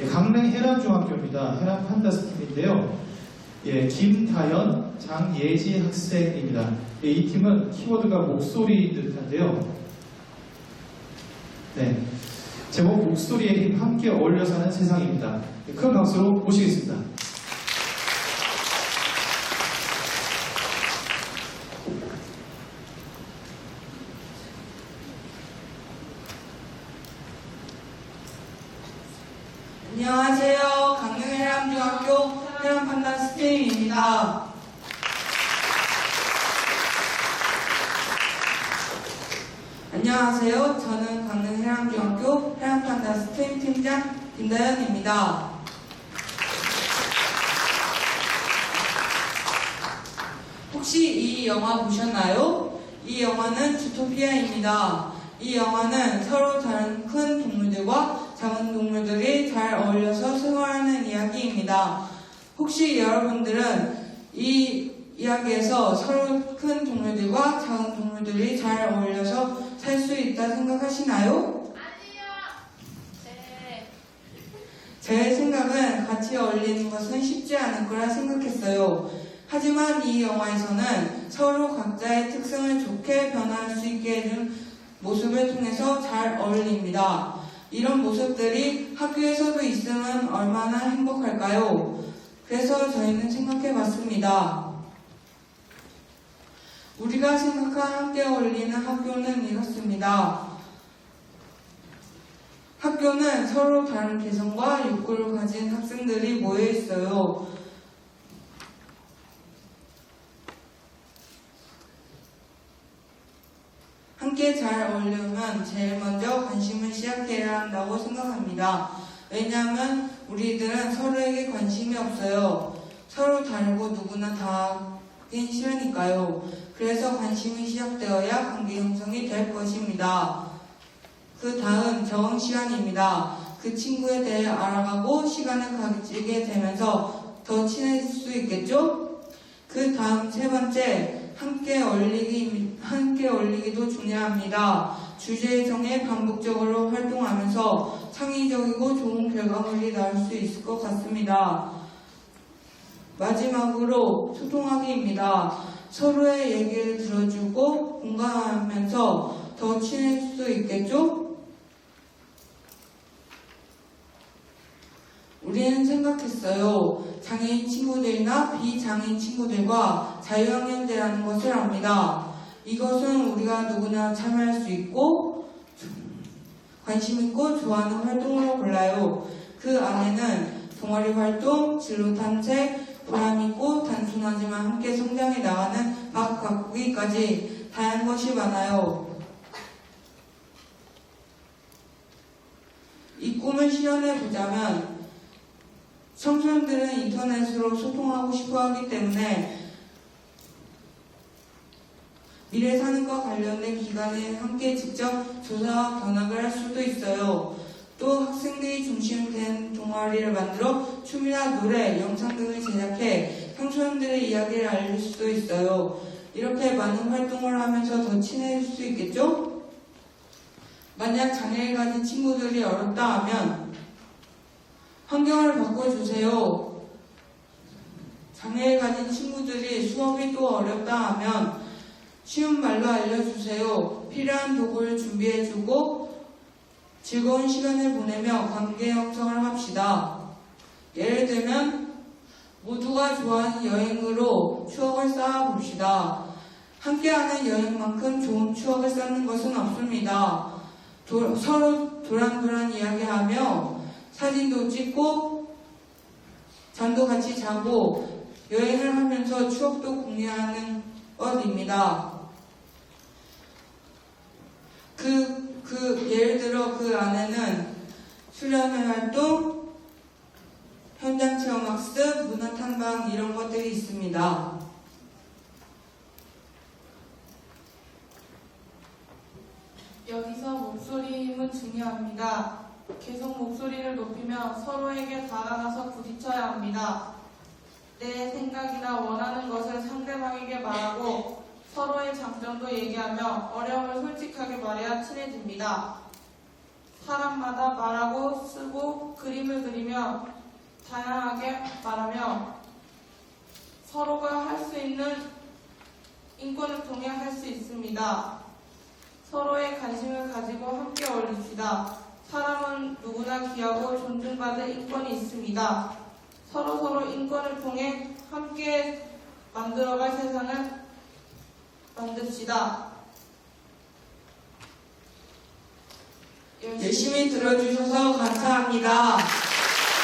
예, 강릉 해남중학교입니다. 해남 판다스 팀인데요. 예, 김다연, 장예지 학생입니다. 예, 이 팀은 키워드가 목소리인 듯한데요. 네. 제목 목소리의 힘 함께 어울려 사는 세상입니다. 예, 큰 박수로 모시겠습니다. 안녕하세요. 강릉해남중학교 해남판다 스테임입니다. 안녕하세요. 저는 강릉해남중학교 해남판다 스테임 팀장 김다현입니다. 혹시 이 영화 보셨나요? 이 영화는 주토피아입니다. 이 영화는 서로 다른 큰 동물들과 작은 동물들이 잘 어울려서 생활하는 이야기입니다. 혹시 여러분들은 이 이야기에서 서로 큰 동물들과 작은 동물들이 잘 어울려서 살 수 있다 생각하시나요? 아니요. 네. 제 생각은 같이 어울리는 것은 쉽지 않을 거라 생각했어요. 하지만 이 영화에서는 서로 각자의 특성을 좋게 변화할 수 있게 해준 모습을 통해서 잘 어울립니다. 이런 모습들이 학교에서도 있으면 얼마나 행복할까요? 그래서 저희는 생각해 봤습니다. 우리가 생각한 함께 어울리는 학교는 이렇습니다. 학교는 서로 다른 개성과 욕구를 가진 학생들이 모여 있어요. 함께 잘 어울려면 제일 먼저 관심을 시작해야 한다고 생각합니다. 왜냐하면 우리들은 서로에게 관심이 없어요. 서로 다르고 누구나 다 하긴 싫으니까요. 그래서 관심이 시작되어야 관계 형성이 될 것입니다. 그 다음 적응 시간입니다. 그 친구에 대해 알아가고 시간을 가지게 되면서 더 친해질 수 있겠죠? 그 다음 세 번째, 함께 어울리기, 함께 어울리기도 중요합니다. 주제에 정해 반복적으로 활동하면서 창의적이고 좋은 결과물이 나올 수 있을 것 같습니다. 마지막으로 소통하기입니다. 서로의 얘기를 들어주고 공감하면서 더 친해질 수 있겠죠? 우리는 생각했어요. 장애인 친구들이나 비장애인 친구들과 자유학년제라는 것을 압니다. 이것은 우리가 누구나 참여할 수 있고 관심 있고 좋아하는 활동으로 골라요. 그 안에는 동아리 활동, 진로 탐색, 보람 있고 단순하지만 함께 성장해 나가는 막 가꾸기까지 다양한 것이 많아요. 이 꿈을 실현해 보자면 청소년들은 인터넷으로 소통하고 싶어 하기 때문에 미래 사는과 관련된 기관에 함께 직접 조사와 견학을 할 수도 있어요. 또 학생들이 중심된 동아리를 만들어 춤이나 노래, 영상 등을 제작해 청소년들의 이야기를 알릴 수도 있어요. 이렇게 많은 활동을 하면서 더 친해질 수 있겠죠? 만약 장애를 가진 친구들이 어렵다 하면 환경을 바꿔주세요. 장애를 가진 친구들이 수업이 또 어렵다 하면 쉬운 말로 알려주세요. 필요한 도구를 준비해주고 즐거운 시간을 보내며 관계 형성을 합시다. 예를 들면 모두가 좋아하는 여행으로 추억을 쌓아 봅시다. 함께하는 여행만큼 좋은 추억을 쌓는 것은 없습니다. 도- 서로 도란도란 이야기하며 사진도 찍고 잠도 같이 자고 여행을 하면서 추억도 공유하는 것입니다. 그, 그, 예를 들어 그 안에는 수련회 활동, 현장 체험 학습, 문화 탐방 이런 것들이 있습니다. 여기서 목소리 힘은 중요합니다. 계속 목소리를 높이며 서로에게 다가가서 부딪혀야 합니다. 내 생각이나 원하는 것을 상대방에게 말하고 서로의 장점도 얘기하며 어려움을 솔직하게 말해야 친해집니다. 사람마다 말하고 쓰고 그림을 그리며 다양하게 말하며 서로가 할 수 있는 인권을 통해 할 수 있습니다. 서로의 관심을 가지고 함께 어울립시다. 사람은 누구나 귀하고 존중받을 인권이 있습니다. 서로 서로 인권을 통해 함께 만들어갈 세상을 만듭시다. 열심히 들어주셔서 감사합니다.